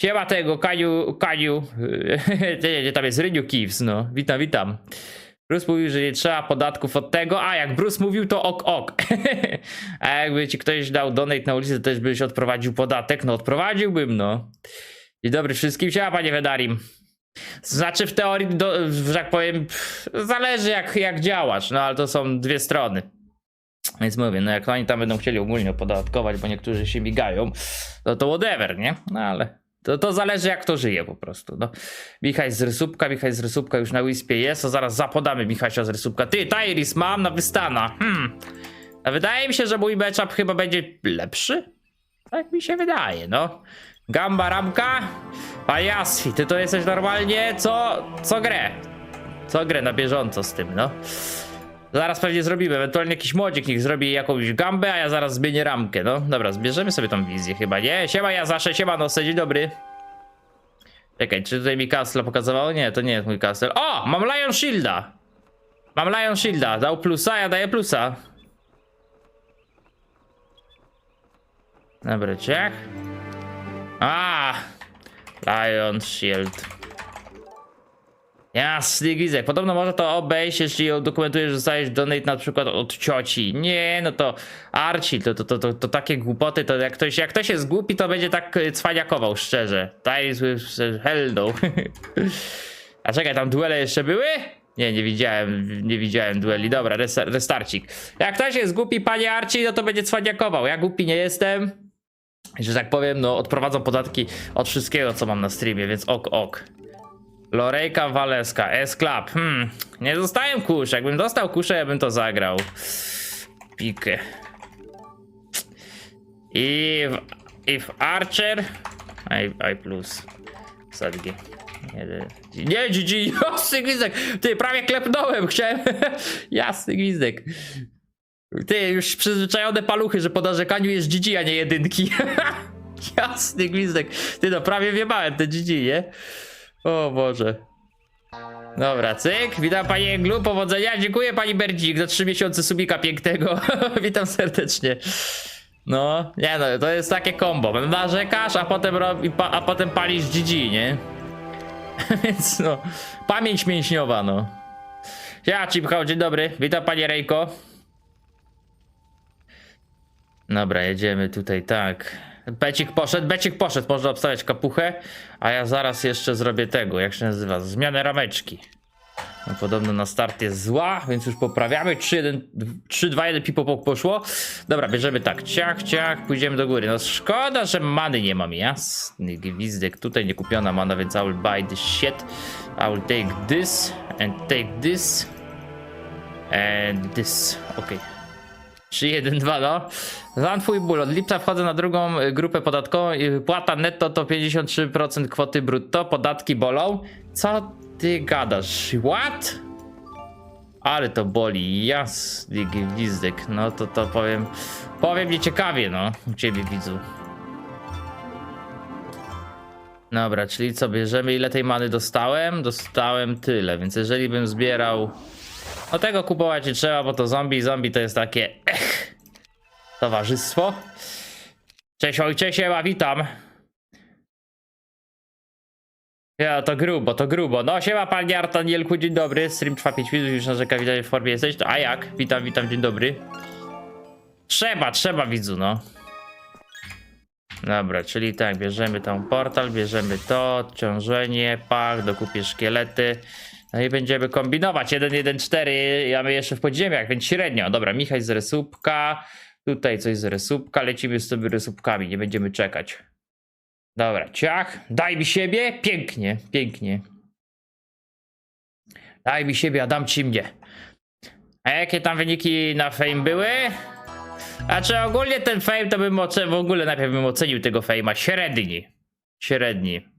Siema tego, Kaniu, Kaniu. nie, nie, tam jest Ryniu Kiws, no. Witam, witam. Bruce mówił, że nie trzeba podatków od tego, a jak Bruce mówił, to ok, ok. a jakby ci ktoś dał donate na ulicy, to też byś odprowadził podatek? No odprowadziłbym, no. Dzień dobry wszystkim, siema panie Wedarim. Znaczy w teorii, do, że tak powiem, pff, zależy jak, jak działasz, no ale to są dwie strony. Więc mówię, no jak oni tam będą chcieli ogólnie opodatkować, bo niektórzy się migają, no to whatever, nie? No ale to, to zależy jak to żyje po prostu. No. Michał z Rysupka, Michał z Rysupka już na Wispie jest, to zaraz zapodamy Michasia z Rysupka. Ty, Tyris, mam na wystana. Hmm. A wydaje mi się, że mój matchup chyba będzie lepszy. Tak mi się wydaje, no. Gamba, ramka. Pajasfi, ty to jesteś normalnie co, co grę. Co grę na bieżąco z tym, no. Zaraz pewnie zrobimy, ewentualnie jakiś młodzik niech zrobi jakąś gambę, a ja zaraz zmienię ramkę, no. Dobra, zbierzemy sobie tą wizję chyba, nie? Siema, ja zawsze, siema, no, dzień dobry. Czekaj, czy tutaj mi Castle pokazywało? Nie, to nie jest mój Castle. O, mam Lion Shielda. Mam Lion Shielda, dał plusa, ja daję plusa. Dobra, ciach. A, Lion Shield. Jasny gwizek. Podobno można to obejść, jeśli dokumentujesz, że dostajesz donate na przykład od cioci. Nie, no to Archie, to, to, to, to, to takie głupoty, to jak ktoś, jak ktoś jest głupi, to będzie tak y, cwaniakował, szczerze. Daj hell no. A czekaj, tam duele jeszcze były? Nie, nie widziałem, nie widziałem dueli. Dobra, resta- restarcik. Jak ktoś jest głupi, panie Archie, no to będzie cwaniakował. Ja głupi nie jestem. Że tak powiem, no odprowadzam podatki od wszystkiego, co mam na streamie, więc ok, ok. Lorejka Waleska, S-Club. Hmm, nie dostałem kusz. Jakbym dostał kuszę, ja bym to zagrał. Pikę. I w, i w Archer. I, I plus. Sadgi. Nie, GG, jasny gwizdek. Ty, prawie klepnąłem, chciałem. jasny gwizdek. Ty, już przyzwyczajone paluchy, że po narzekaniu jest GG, a nie jedynki. jasny gwizdek. Ty, no prawie wjebałem te GG, nie? O Boże. Dobra, cyk. Witam panie Englu, powodzenia. Dziękuję pani Berdzik za trzy miesiące subika pięknego. Witam serdecznie. No, nie no, to jest takie combo. Narzekasz, a potem, rob, i pa, a potem palisz GG, nie? Więc no, pamięć mięśniowa, no. Ja, Cipchał, dzień dobry. Witam panie Rejko. Dobra, jedziemy tutaj, tak. Becik poszedł, Becik poszedł, można obstawiać kapuchę, a ja zaraz jeszcze zrobię tego, jak się nazywa, zmianę rameczki. No, podobno na start jest zła, więc już poprawiamy. 3, 1, 3 2, 1, pipopok poszło. Dobra, bierzemy tak, ciach, ciach, pójdziemy do góry. No szkoda, że many nie mam, jasny gwizdek. Tutaj nie kupiona mana, więc I will buy this shit. I will take this and take this and this. Okej. 3, 1, 2, no. Znam twój ból. Od lipca wchodzę na drugą y, grupę podatkową i płata netto to 53% kwoty brutto. Podatki bolą. Co ty gadasz? What? Ale to boli. Jasny gwizdek. No to to powiem. Powiem nieciekawie, no. U ciebie widzu. Dobra, czyli co bierzemy? Ile tej many dostałem? Dostałem tyle, więc jeżeli bym zbierał. No tego kupować nie trzeba, bo to zombie. Zombie to jest takie. Ech, towarzystwo. Cześć ojcze, siema, witam. Ja, to grubo, to grubo. No, siema panie Artanielku, dzień dobry. Stream trwa 5 minut, już narzeka, widać w formie jesteś. A jak? Witam, witam, dzień dobry. Trzeba, trzeba widzu, no. Dobra, czyli tak, bierzemy tam portal, bierzemy to, odciążenie, pach, dokupię szkielety. No i będziemy kombinować. 1, 1, 4, a my jeszcze w podziemiach, więc średnio. Dobra, Michał z resupka. Tutaj coś z resupka. Lecimy z tymi resupkami, nie będziemy czekać. Dobra, ciach. Daj mi siebie. Pięknie, pięknie. Daj mi siebie, a dam ci mnie. A jakie tam wyniki na fame były? A czy ogólnie ten fame to bym ocenił, w ogóle najpierw bym ocenił tego fame'a. Średni. Średni.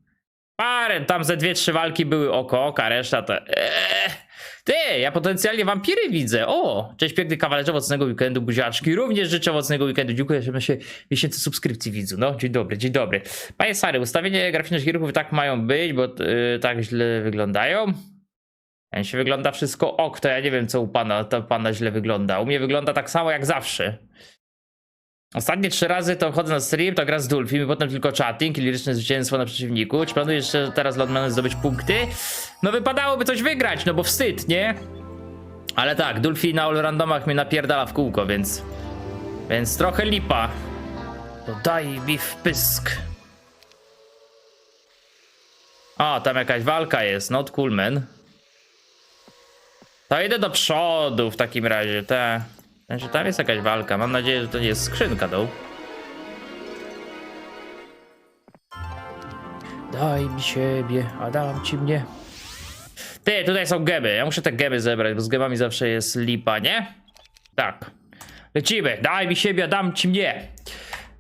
Parę, tam ze dwie, trzy walki były oko oka, reszta to... Eee. Ty, ja potencjalnie wampiry widzę. O, cześć piękny kawalerze, owocnego weekendu, buziaczki. Również życzę owocnego weekendu. Dziękuję, że się miesięcy subskrypcji widzu. No, dzień dobry, dzień dobry. Panie Sary, ustawienie graficzne gierków tak mają być, bo yy, tak źle wyglądają. Ja się wygląda wszystko ok, to ja nie wiem co u pana, to pana źle wygląda. U mnie wygląda tak samo jak zawsze. Ostatnie trzy razy to wchodzę na stream, to gra z Dulfim i potem tylko chatting i liryczne zwycięstwo na przeciwniku. Czy planujesz jeszcze teraz Lodman zdobyć punkty? No wypadałoby coś wygrać, no bo wstyd, nie? Ale tak, Dulfi na all randomach mnie napierdala w kółko, więc... Więc trochę lipa. To daj mi w pysk. Tam jakaś walka jest, not cool man. To idę do przodu w takim razie, te. Znaczy, tam jest jakaś walka. Mam nadzieję, że to nie jest skrzynka doł. Daj mi siebie, a dam ci mnie. Ty, tutaj są gemy. Ja muszę te gemy zebrać, bo z gemami zawsze jest lipa, nie? Tak. Lecimy. Daj mi siebie, a dam ci mnie.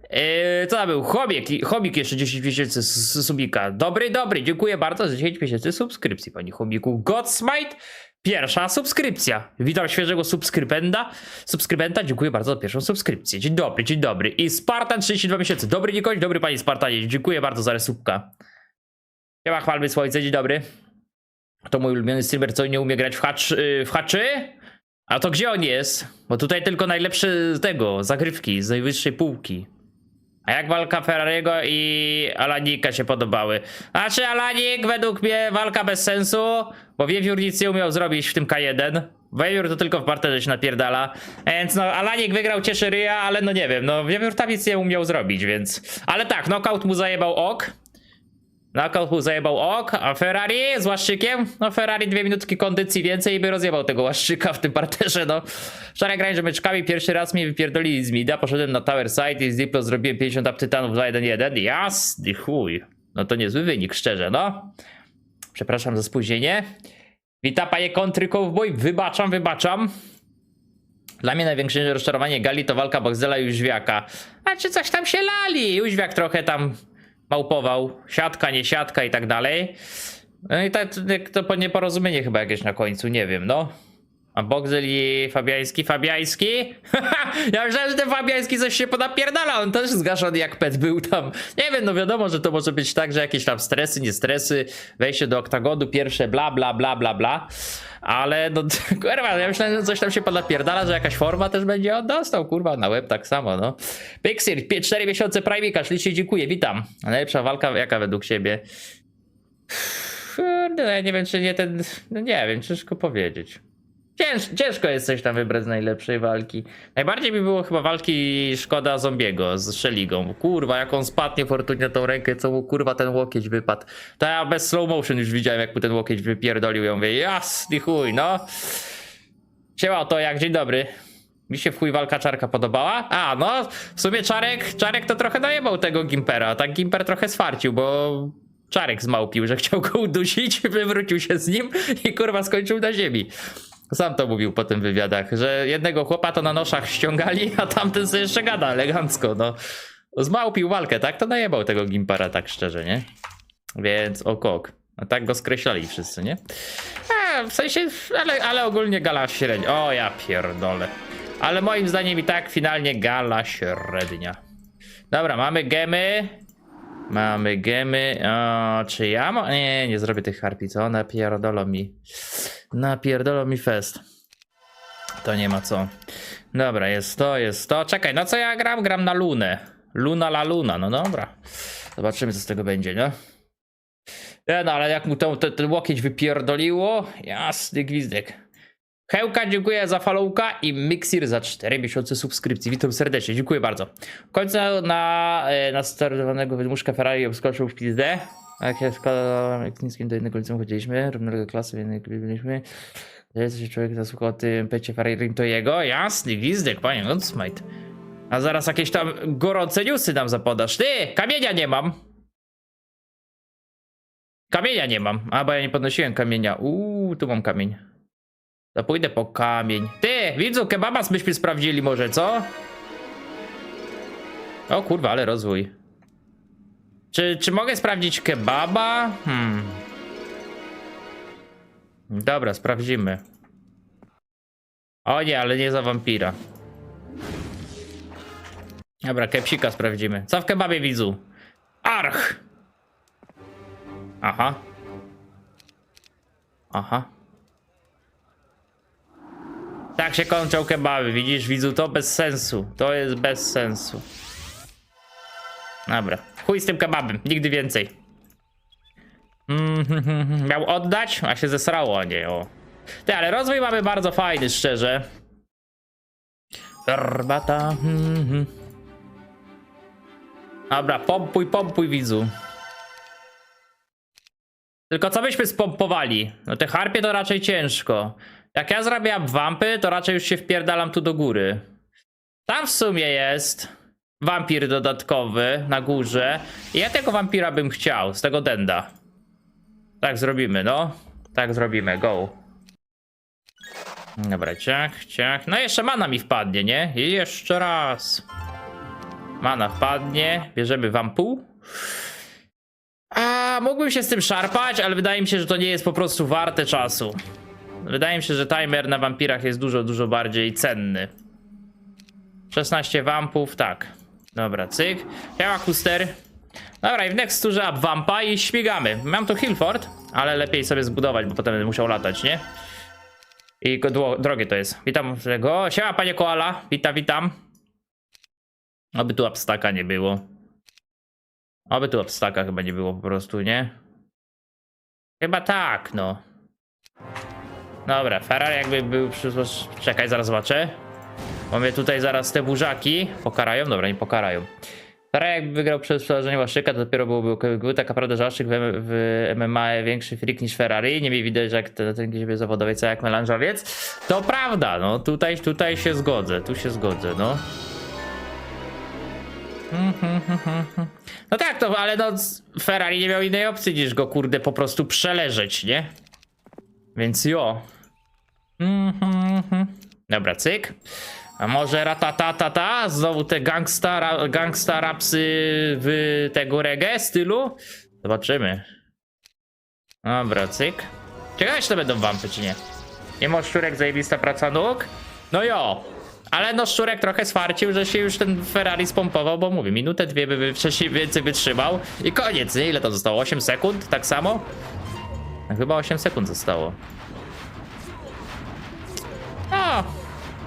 Yy, co to był? Chomik, chomik jeszcze 10 miesięcy z, subika. Dobry, dobry, dziękuję bardzo za 10 miesięcy subskrypcji, panie chomiku. Godsmite, pierwsza subskrypcja. Witam świeżego subskrybenta. Subskrybenta, dziękuję bardzo za pierwszą subskrypcję. Dzień dobry, dzień dobry. I Spartan 32 miesięcy. Dobry Nikoś, dobry panie Spartanie, dziękuję bardzo za resubka. Nie ma chwalby słońce, dzień dobry. To mój ulubiony streamer, co nie umie grać w, hacz, w haczy? A to gdzie on jest? Bo tutaj tylko najlepsze tego, zagrywki z najwyższej półki. A jak walka Ferrariego i Alanika się podobały? Znaczy Alanik według mnie walka bez sensu, bo Wiewiór nic nie umiał zrobić w tym K1. Wiewiór to tylko w parterze się napierdala. Więc no Alanik wygrał cieszy ryja, ale no nie wiem, no Wiewiór tam nic nie umiał zrobić, więc... Ale tak, knockout mu zajebał ok. Knockout mu zajebał ok, a Ferrari z łaszczykiem? No Ferrari dwie minutki kondycji więcej i by rozjebał tego łaszczyka w tym parterze, no. Wczoraj grałem meczkami, pierwszy raz mnie wypierdolili z mida, poszedłem na Tower Side i z Diplo zrobiłem 50 up tytanów 2-1-1. Jasny chuj. No to niezły wynik, szczerze, no. Przepraszam za spóźnienie. Witam panie kontry cowboy, wybaczam, wybaczam. Dla mnie największe rozczarowanie Gali to walka Boxdela i Jóźwiaka. A czy coś tam się lali? Jóźwiak trochę tam małpował. Siatka, nie siatka i tak dalej. No i tak to po- nieporozumienie chyba jakieś na końcu, nie wiem, no. A Boxel i Fabiański? Fabiański? ja myślałem, że ten Fabiański coś się ponapierdala, on też zgaszony jak pet był tam. Nie wiem, no wiadomo, że to może być tak, że jakieś tam stresy, nie stresy, wejście do oktagonu, pierwsze bla bla bla bla bla. Ale no kurwa, ja myślałem, że coś tam się ponapierdala, że jakaś forma też będzie on dostał, kurwa, na web tak samo, no. Pixir, 4 miesiące Primika, ślicznie dziękuję, witam. Najlepsza walka jaka według siebie? Kurde, ja nie wiem, czy nie ten. No nie wiem, ciężko powiedzieć. Cięż, ciężko jest coś tam wybrać z najlepszej walki. Najbardziej mi było chyba walki szkoda zombiego z Szeligą. Kurwa, jak on spadł niefortunnie tą rękę, co mu kurwa ten łokieć wypadł. To ja bez slow motion już widziałem, jak mu ten łokieć wypierdolił. Ja mówię, jasny chuj, no. Siema, to jak, dzień dobry. Mi się w chuj walka czarka podobała? A, no, w sumie Czarek, Czarek to trochę dojebał tego Gimpera. Tak Gimper trochę swarcił, bo Czarek zmałpił, że chciał go udusić, wywrócił się z nim i kurwa skończył na ziemi. Sam to mówił po tym wywiadach, że jednego chłopa to na noszach ściągali, a tamten sobie jeszcze gada elegancko, no. Zmałpił walkę, tak? To najebał tego Gimpera, tak szczerze, nie? Więc okok. A tak go skreślali wszyscy, nie? A, w sensie, ale, ale ogólnie gala średnia. O, ja pierdolę. Ale moim zdaniem i tak finalnie gala średnia. Dobra, mamy gemy. Mamy gemy. O, czy ja mo- Nie, nie zrobię tych harpi, co? Napierdolą mi. Napierdolą mi fest. To nie ma co. Dobra, jest to, jest to. Czekaj, no co ja gram? Gram na lunę. Luna la luna, no dobra. Zobaczymy, co z tego będzie, nie? Nie, no ale jak mu to, to, ten łokieć wypierdoliło, jasny gwizdek. Hełka, dziękuję za followka i Mixir za 4 miesiące subskrypcji. Witam serdecznie, dziękuję bardzo. W końcu na, e, na startowanego wydmuszka Ferrari obskoczył w pizdę. Jak ja jak niskim do jednego liceum chodziliśmy, równego klasy, w jednej byliśmy. Jest się człowiek zasłuchał o tym pecie Ferrari, to jego? Jasny gwizdek, panie Godsmite. A zaraz jakieś tam gorące newsy nam zapodasz. Ty, kamienia nie mam. Kamienia nie mam. A, bo ja nie podnosiłem kamienia. Uuu, tu mam kamień. To pójdę po kamień. Ty, widzu, kebaba byśmy sprawdzili może, co? O kurwa, ale rozwój. Czy, czy mogę sprawdzić kebaba? Hmm. Dobra, sprawdzimy. O nie, ale nie za wampira. Dobra, kepsika sprawdzimy. Co w kebabie widzu? Arch! Aha. Aha. Tak się kończą kebaby, widzisz, widzu, to bez sensu. To jest bez sensu. Dobra, chuj z tym kebabem, nigdy więcej. Miał oddać, a się zesrało, nie o. Ty, ale rozwój mamy bardzo fajny, szczerze. Herbata. mhm. Dobra, pompuj, pompuj, widzu. Tylko co byśmy spompowali? No te harpie to raczej ciężko. Jak ja zrobię wampy, to raczej już się wpierdalam tu do góry. Tam w sumie jest wampir dodatkowy na górze. I ja tego wampira bym chciał, z tego denda. Tak zrobimy, no. Tak zrobimy, go. Dobra, ciach, ciach. No jeszcze mana mi wpadnie, nie? I jeszcze raz. Mana wpadnie, bierzemy wampu. A mógłbym się z tym szarpać, ale wydaje mi się, że to nie jest po prostu warte czasu. Wydaje mi się, że timer na wampirach jest dużo, dużo bardziej cenny. 16 wampów, tak. Dobra, cyk. Działa kuster. Dobra, i w next turze up wampa i śmigamy. Mam tu Hillford, ale lepiej sobie zbudować, bo potem będę musiał latać, nie? I drogie to jest. Witam tego. Siema, panie Koala. Witam, witam. Oby tu upstaka nie było. Oby tu upstaka chyba nie było po prostu, nie? Chyba tak, no. Dobra, Ferrari jakby był przyszłość. Czekaj, zaraz zobaczę. Mnie tutaj zaraz te burzaki pokarają. Dobra, nie pokarają. Ferrari jakby wygrał przez przełożenie Łaszczyka, to dopiero byłby był taka prawda, że Łaszczyk w, w MMA większy freak niż Ferrari. Nie mi widać, jak ten, ten siebie zawodowiec, a jak melanżowiec. To prawda, no tutaj, tutaj się zgodzę, tu się zgodzę, no. No tak, to, ale no Ferrari nie miał innej opcji niż go kurde po prostu przeleżeć, nie? Więc jo. Mhm. Dobra, cyk. A może ratatatata? Znowu te gangsta, gangsta rapsy w tego reggae stylu? Zobaczymy. Dobra, cyk. Ciekawe, czy to będą wampy, czy nie. Nie ma szczurek, zajebista praca nóg? No jo. Ale no szczurek trochę swarcił, że się już ten Ferrari spompował, bo mówię, minutę, dwie by wcześniej więcej wytrzymał i koniec, nie? Ile to zostało? 8 sekund? Tak samo? No, chyba 8 sekund zostało.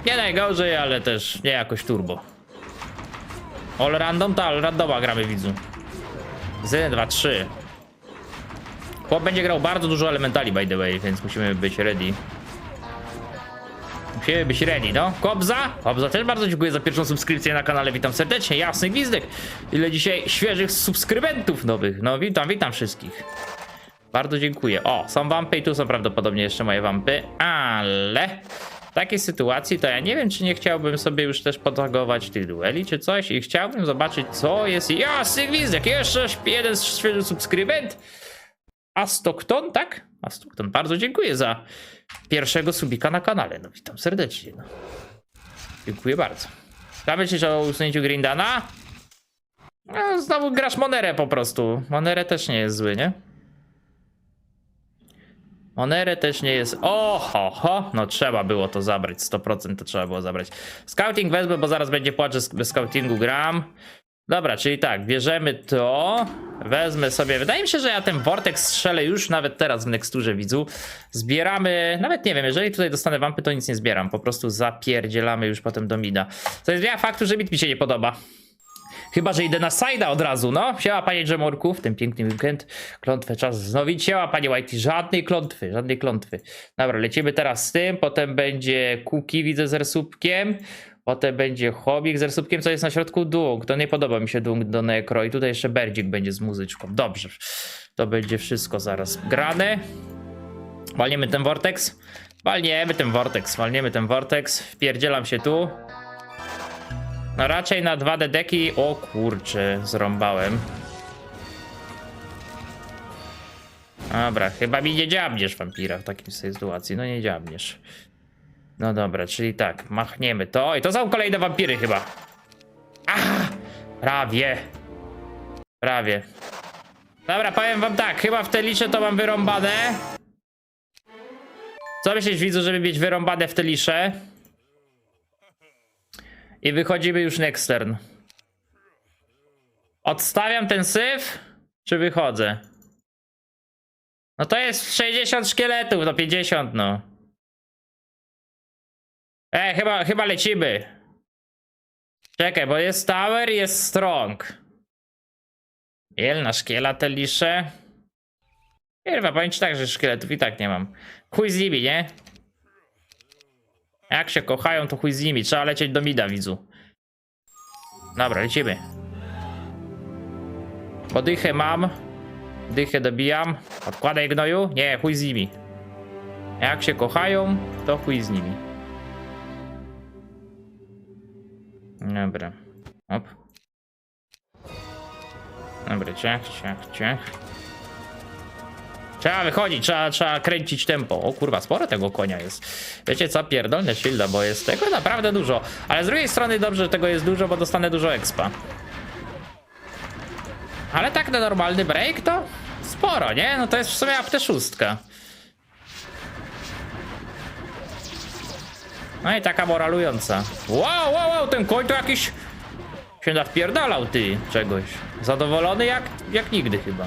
Nie najgorzej, ale też nie jakoś turbo. All random, to all randoma gramy widzu. Z 1, 2, 3. Chłop będzie grał bardzo dużo elementali by the way, więc musimy być ready. Musimy być ready, no. Kobza? Kobza też bardzo dziękuję za pierwszą subskrypcję na kanale, witam serdecznie, jasny gwizdek. Ile dzisiaj świeżych subskrybentów nowych, no witam, witam wszystkich. Bardzo dziękuję. O, są wampy i tu są prawdopodobnie jeszcze moje wampy, ale w takiej sytuacji to ja nie wiem, czy nie chciałbym sobie już też potagować tych dueli czy coś i chciałbym zobaczyć, co jest. Jasny gwizdek, jeszcze jeden subskrybent. Astokton, tak? Astokton, bardzo dziękuję za pierwszego subika na kanale. No witam serdecznie. No. Dziękuję bardzo. Co myślisz o usunięciu Grindana? No, znowu grasz Monerę po prostu. Monerę też nie jest zły, nie? Monerę też nie jest. Oho, ho, no trzeba było to zabrać. 100% to trzeba było zabrać. Scouting wezmę, bo zaraz będzie płacz, że bez scoutingu gram. Dobra, czyli tak, bierzemy to. Wezmę sobie. Wydaje mi się, że ja ten Vortex strzelę już nawet teraz w Nexturze widzu. Zbieramy. Nawet nie wiem, jeżeli tutaj dostanę wampy, to nic nie zbieram. Po prostu zapierdzielamy już potem do mida. Co jest zmiana faktu, że mit mi się nie podoba. Chyba, że idę na sajda od razu, no. Siema panie Dżemorku, w ten piękny weekend. Klątwę czas wznowić. Siema panie Whitey, żadnej klątwy, żadnej klątwy. Dobra, lecimy teraz z tym, potem będzie Kuki, widzę z resupkiem. Potem będzie Chobik z resupkiem, co jest na środku Dung. To nie podoba mi się Dung do Necro. I tutaj jeszcze Berdzik będzie z muzyczką. Dobrze, to będzie wszystko zaraz grane. Walniemy ten Vortex. Walniemy ten Vortex, walniemy ten Vortex. Wpierdzielam się tu. No raczej na 2D deki. O kurczę, zrąbałem. Dobra, chyba mi nie dziabniesz wampira w takiej sytuacji. No nie dziabniesz. No dobra, czyli tak, machniemy to. I to są kolejne wampiry chyba. Ah! Prawie. Prawie. Dobra, powiem wam tak, chyba w te lisze to mam wyrąbane. Co myślisz, widzu, żeby mieć wyrąbane w te lisze? I wychodzimy już next turn. Odstawiam ten syf, czy wychodzę? No to jest 60 szkieletów, no 50 no. E, chyba, chyba lecimy. Czekaj, bo jest tower jest strong. Jelna szkiela te lisze. Kurwa, powiem ci tak, że szkieletów i tak nie mam. Chuj z nimi, nie? Jak się kochają, to chuj z nimi. Trzeba lecieć do mida, widzu. Dobra, lecimy. Bo dychę mam. Dychę dobijam. Odkładaj gnoju? Nie, chuj z nimi. Jak się kochają, to chuj z nimi. Dobra. Op. Dobra, ciach, ciach, ciach. Trzeba wychodzić, trzeba, trzeba kręcić tempo. O kurwa, sporo tego konia jest. Wiecie co, pierdolne shielda, bo jest tego naprawdę dużo. Ale z drugiej strony dobrze, że tego jest dużo, bo dostanę dużo expa. Ale tak na normalny break to sporo, nie? No to jest w sumie apte szóstka. No i taka moralująca. Wow, wow, wow, ten koń to jakiś się nawpierdalał ty czegoś. Zadowolony jak, jak nigdy chyba.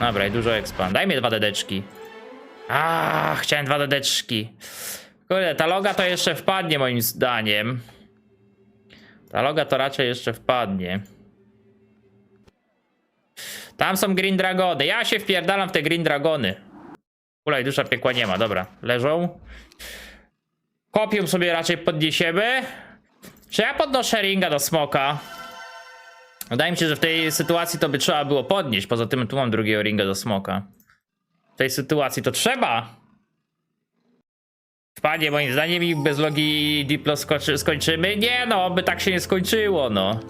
Dobra, i dużo expa. Daj mi dwa dedeczki. A, chciałem dwa dedeczki. Kurde, ta loga to jeszcze wpadnie moim zdaniem. Ta loga to raczej jeszcze wpadnie. Tam są Green Dragony. Ja się wpierdalam w te Green Dragony. Kula i dusza piekła nie ma, dobra. Leżą. Kopią sobie raczej podniesiemy. Czy ja podnoszę ringa do smoka? Wydaje mi się, że w tej sytuacji to by trzeba było podnieść. Poza tym tu mam drugiego ringa do smoka. W tej sytuacji to trzeba. Panie, moim zdaniem i bez logi Diplo skończymy. Nie no, by tak się nie skończyło, no.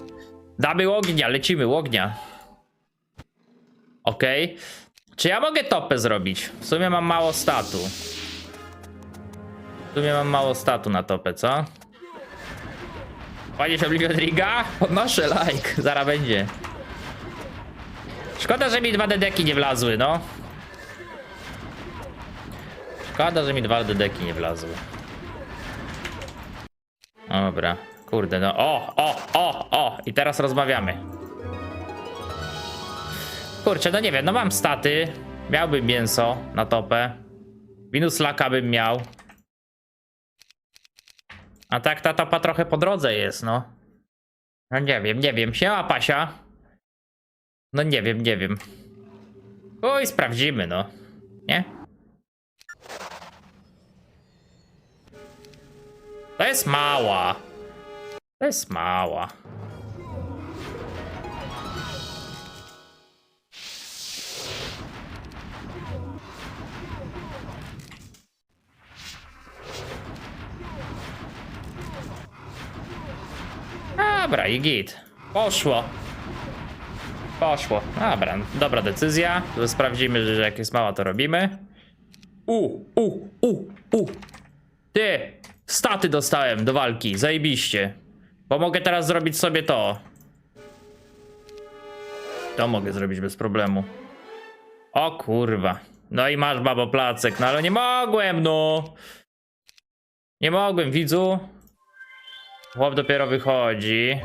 Damy ognia, lecimy, ognia. Okej. Czy ja mogę topę zrobić? W sumie mam mało statu. W sumie mam mało statu na topę, co? Panie Oblivion Riga? Podnoszę like, zaraz będzie. Szkoda, że mi dwa dedeki nie wlazły, no. Szkoda, że mi dwa dedeki nie wlazły. Dobra, kurde, no. O, o, o, o! I teraz rozmawiamy. Kurczę, no nie wiem, no mam staty. Miałbym mięso na topę. Minus laka bym miał. A tak ta topa trochę po drodze jest, no. No nie wiem, nie wiem. Siema Pasia. No nie wiem, nie wiem. Oj, sprawdzimy, no. Nie? To jest mała. To jest mała. Dobra, i git. Poszło. Poszło. Dobra, dobra decyzja. Sprawdzimy, że jak jest mała, to robimy. U, u, u, u. Ty, staty dostałem do walki, zajebiście. Bo mogę teraz zrobić sobie to. To mogę zrobić bez problemu. O kurwa. No i masz babo placek, no ale nie mogłem, no. Nie mogłem, widzu. Chłop dopiero wychodzi.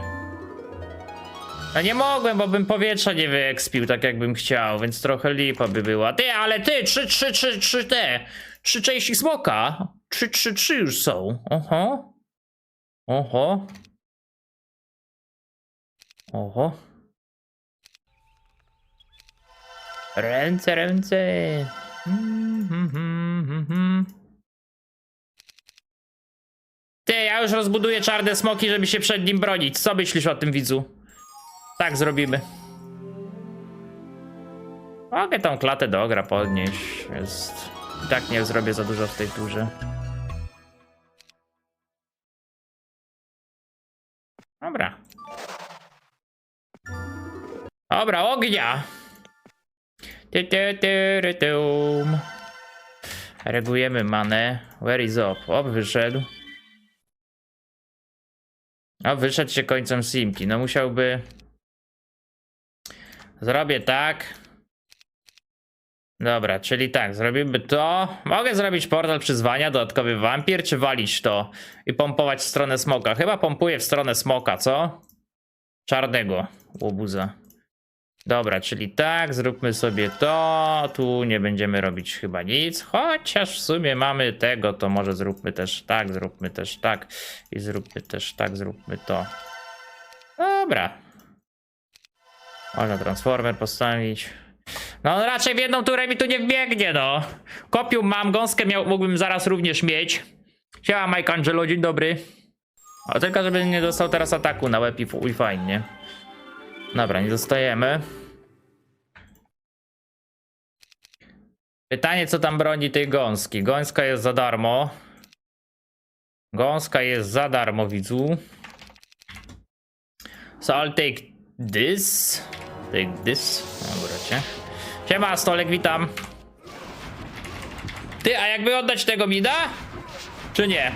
No nie mogłem, bo bym powietrza nie wyekspił tak jakbym chciał, więc trochę lipa by była. Ty, ale ty, trzy, trzy, trzy, trzy te, trzy części smoka. Trzy, trzy, trzy już są. Oho. Oho. Oho. Ręce, ręce. Mm, mm, mm, mm, mm. Ty, ja już rozbuduję czarne smoki, żeby się przed nim bronić. Co myślisz o tym, widzu? Tak zrobimy. Mogę tą klatę do ogra podnieść. Jest... I tak nie zrobię za dużo w tej turze. Dobra. Dobra, ognia! Ty, ty, ty, ty, tum. Regujemy manę. Where is up? O, wyszedł. A wyszedł się końcem simki. No musiałby. Zrobię tak. Dobra, czyli tak, zrobimy to. Mogę zrobić portal przyzwania, dodatkowy wampir, czy walić to i pompować w stronę smoka? Chyba pompuję w stronę smoka, co? Czarnego łobuza. Dobra, czyli tak, zróbmy sobie to. Tu nie będziemy robić chyba nic. Chociaż w sumie mamy tego, to może zróbmy też tak, zróbmy też tak. I zróbmy też tak, zróbmy to. Dobra. Można transformer postawić. No raczej w jedną turę mi tu nie wbiegnie, no. Kopium mam, gąskę miał, mógłbym zaraz również mieć. Siema Mike Angelo, dzień dobry. A tylko żeby nie dostał teraz ataku na łeb i i fajnie. Dobra, nie dostajemy. Pytanie, co tam broni tej gąski. Gąska jest za darmo. Gąska jest za darmo, widzu. So I'll take this. Take this. Dobra, cię. Siema, Stolek, witam. Ty, a jakby oddać tego mida? Czy nie?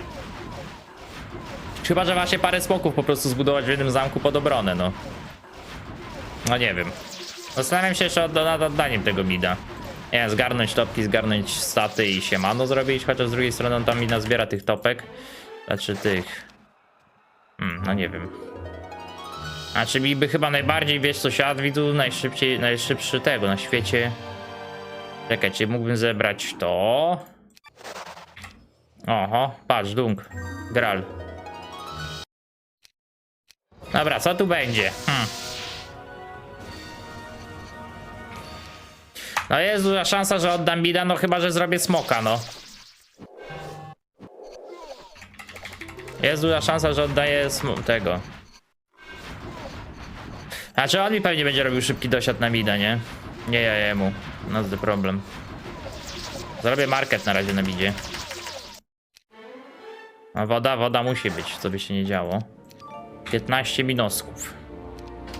Chyba, że macie parę smoków po prostu zbudować w jednym zamku pod obronę, no. No nie wiem. Zastanawiam się jeszcze nad oddaniem tego mida. Nie wiem, zgarnąć topki, zgarnąć staty i siemano zrobić, chociaż z drugiej strony on tam mi nazbiera tych topek. Znaczy tych... Hmm, no nie wiem. Znaczy mi by chyba najbardziej, wiesz co, siadł widu najszybciej, najszybszy tego na świecie. Czekajcie, mógłbym zebrać to. Oho, patrz, dunk. Gral. Dobra, co tu będzie? Hmm. No jest duża szansa, że oddam bida, no chyba, że zrobię smoka, no. Jest duża szansa, że oddaję tego. Znaczy on mi pewnie będzie robił szybki dosiad na mida, nie? Nie ja jemu. No to problem. Zrobię market na razie na bidzie. A woda, woda musi być, co by się nie działo. 15 minosków.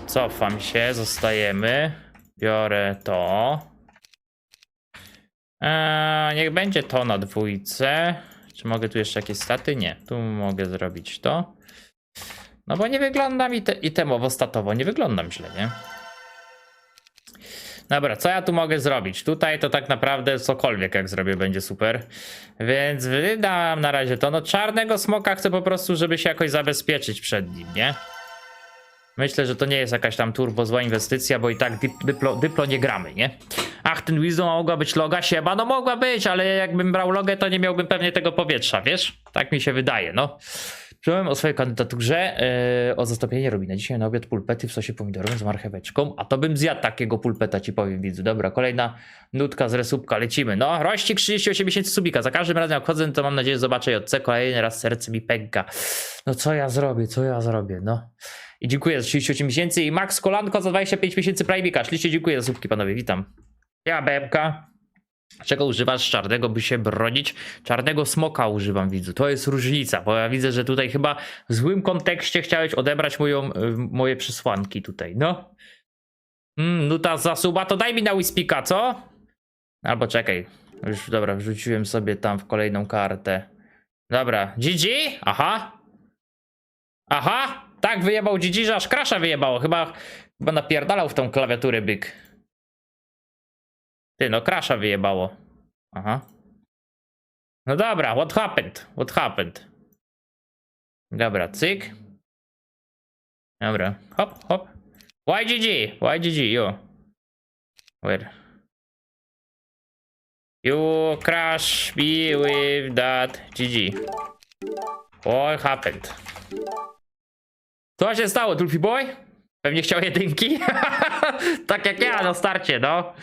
Cofam się, zostajemy. Biorę to. Eee, niech będzie to na dwójce. Czy mogę tu jeszcze jakieś staty? Nie. Tu mogę zrobić to. No bo nie wyglądam i, te, i temowo statowo nie wyglądam źle, nie? Dobra, co ja tu mogę zrobić? Tutaj to tak naprawdę cokolwiek jak zrobię będzie super. Więc wydam na razie to. No czarnego smoka chcę po prostu, żeby się jakoś zabezpieczyć przed nim, nie? Myślę, że to nie jest jakaś tam turbo zła inwestycja, bo i tak dyp- dyplo, dyplo nie gramy, nie? Ach, ten Wisdom mogła być loga, sieba, no mogła być, ale jakbym brał logę, to nie miałbym pewnie tego powietrza, wiesz? Tak mi się wydaje, no. Przyjąłem o swojej kandydaturze yy, o zastąpienie Robina. Dzisiaj na obiad pulpety w sosie pomidorowym z marcheweczką, a to bym zjadł takiego pulpeta, ci powiem, widzu. Dobra, kolejna nutka z resubka, lecimy. No, rościk 38 miesięcy subika. Za każdym razem jak chodzę, to mam nadzieję, że zobaczę JC. Kolejny raz serce mi pęka. No co ja zrobię, co ja zrobię, no. I dziękuję za 38 miesięcy i Max Kolanko za 25 miesięcy Prime'ika. Ślicznie dziękuję za subki, panowie, witam. Ja, BMK. Czego używasz czarnego, by się bronić? Czarnego smoka używam, widzu. To jest różnica, bo ja widzę, że tutaj chyba w złym kontekście chciałeś odebrać moją, y, moje przesłanki tutaj, no. Mm, nuta zasuba, to daj mi na Wispika, co? Albo czekaj. Już, dobra, wrzuciłem sobie tam w kolejną kartę. Dobra, GG? Aha. Aha, tak wyjebał GG, że aż krasza wyjebało. Chyba, chyba napierdalał w tą klawiaturę byk. Ty, no krasza wyjebało. Aha. No dobra, what happened? What happened? Dobra, cyk. Dobra, hop, hop. YGG, YGG, yo. Where? You crash me with that GG. What happened? Co się stało, Tulfi Boy? Pewnie chciał jedynki? tak jak ja na starcie, no.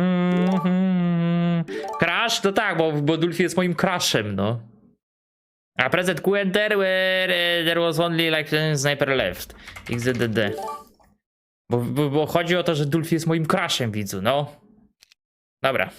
Mhm. Crash? To tak, bo, bo Dulfi jest moim crashem, no. A present Q enter where eh, there was only like sniper left. XDD. Bo, bo, bo chodzi o to, że Dulfi jest moim crashem, widzu, no. Dobra.